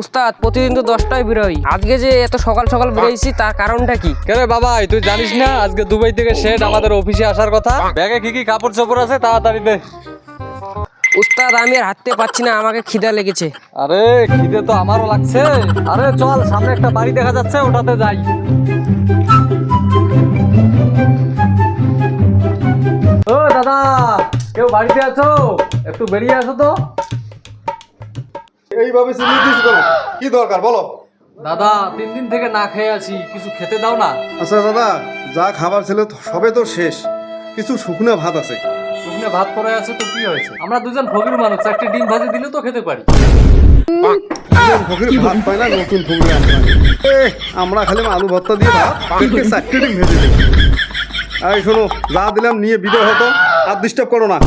উস্তাদ প্রতিদিন তো দশটায় বেরোই। আজকে যে এত সকাল সকাল বেরিয়েছি তার কারণটা কি? কেরে বাবা তুই জানিস না আজকে দুবাই থেকে শেড আমাদের অফিসে আসার কথা? ব্যাগে কি কি কাপড় চোপড় আছে তাড়াতাড়ি দে। উস্তাদ আমি আর হাঁটতে পারছি না আমাকে খিদা লেগেছে। আরে খিদে তো আমারও লাগছে। আরে চল সামনে একটা বাড়ি দেখা যাচ্ছে ওটাতে যাই। ও দাদা কেউ বাড়িতে আছো? একটু বেরিয়ে আসো তো। এইভাবে চিনিয়ে দিস কেন কি দরকার বলো? দাদা তিন দিন থেকে না খেয়ে আছি কিছু খেতে দাও না। আচ্ছা দাদা যা খাবার ছিল সবে তো শেষ। কিছু শুকনো ভাত আছে। শুকনো ভাত পড়ে আছে তো কি হয়েছে? আমরা দুজন ফকির মানুষ চারটে ডিম ভাজি দিলে তো খেতে পারি। ফকির ভাত পায় না নতুন ফকির আমরা খালি আলু ভর্তা দিয়ে ভাত চারটে ডিম ভেজে দিই এই শোনো যা দিলাম নিয়ে বিদায় হতো আর ডিস্টার্ব করো না।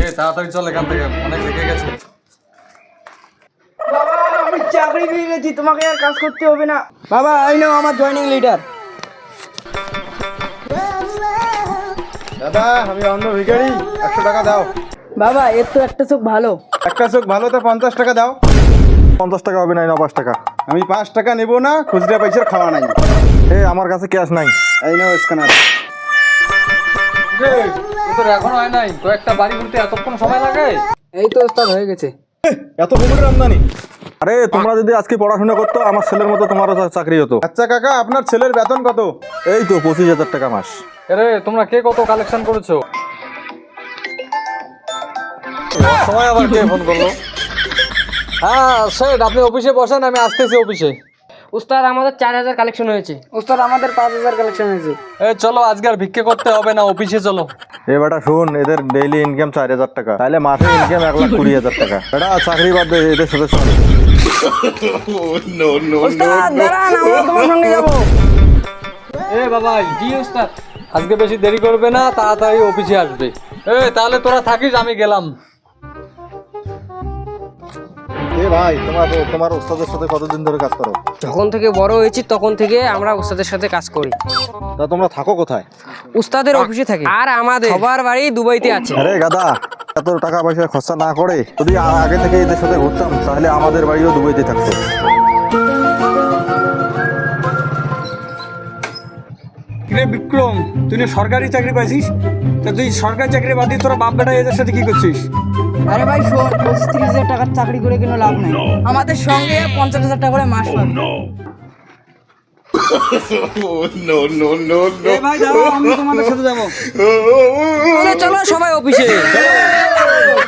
এ তাড়াতাড়ি চল এখান থেকে অনেক লেগে গেছে। চাকরি পেয়ে গেছি তোমাকে আর কাজ করতে হবে না। বাবা এই নাও আমার জয়েনিং লিডার দাদা আমি অন্ধ ভিখারি একশো টাকা দাও। বাবা এর তো একটা চোখ ভালো। একটা চোখ ভালো তো পঞ্চাশ টাকা দাও। পঞ্চাশ টাকা হবে পাঁচ টাকা। আমি পাঁচ টাকা নেব না খুচরা পয়সার খাওয়া নাই। এ আমার কাছে ক্যাশ নাই। এই নাও স্ক্যানার। তোর এখনও হয় নাই কয়েকটা বাড়ি ঘুরতে এতক্ষণ সময় লাগে? এই তো হয়ে গেছে। এত ফকির আমদানি। আরে তোমরা যদি আজকে পড়াশোনা করতো আমার ছেলের মতো তোমারও চাকরি হতো। আচ্ছা কাকা আপনার ছেলের বেতন কত? এই তো পঁচিশ হাজার টাকা মাস। আরে তোমরা কে কত কালেকশন করেছ? সময় আবার কে ফোন করল? হ্যাঁ সেট আপনি অফিসে বসেন আমি আসতেছি অফিসে। উস্তাদ আমাদের চার হাজার কালেকশন হয়েছে। ওস্তাদ আমাদের পাঁচ হাজার কালেকশন হয়েছে। এ চলো আজকে আর ভিক্ষে করতে হবে না অফিসে চলো। এ বেটা শোন এদের ডেইলি ইনকাম চার হাজার টাকা। তাহলে মাসে ইনকাম এক লাখ কুড়ি হাজার টাকা। এটা চাকরি বাদ দে এদের সাথে চল ওস্তাদ দাঁড়ান আমরা তোমার সঙ্গে যাব। এ বাবা জি উস্তাদ আজকে বেশি দেরি করবে না তাড়াতাড়ি অফিসে আসবে। এ তাহলে তোরা থাকিস আমি গেলাম। এ ভাই তোমার তোমার ওস্তাদের সাথে কতদিন ধরে কাজ করো? যখন থেকে বড় হয়েছি তখন থেকে আমরা উস্তাদের সাথে কাজ করি। তা তোমরা থাকো কোথায়? উস্তাদের অফিসে থাকি। আর আমাদের? সবার বাড়ি দুবাইতে আছে। আরে গাদা এত টাকা পয়সা খরচা না করে যদি আগে থেকে এদের সাথে ঘুরতাম তাহলে আমাদের বাড়িও দুবাইতে থাকতো। রে বিক্রম তুই না সরকারি চাকরি পাইছিস? তা তুই সরকারি চাকরি বাদ দিয়ে তোরা বাপ বেটা এদের সাথে কি করছিস? আরে ভাই শোন পঁচিশ তিরিশ হাজার টাকার চাকরি করে কোনো লাভ নাই। আমাদের সঙ্গে পঞ্চাশ হাজার টাকা করে মাস পাবে এ ভাই দাঁড়াও আমি তোমাদের সাথে যাব। চলো চলো সবাই অফিসে।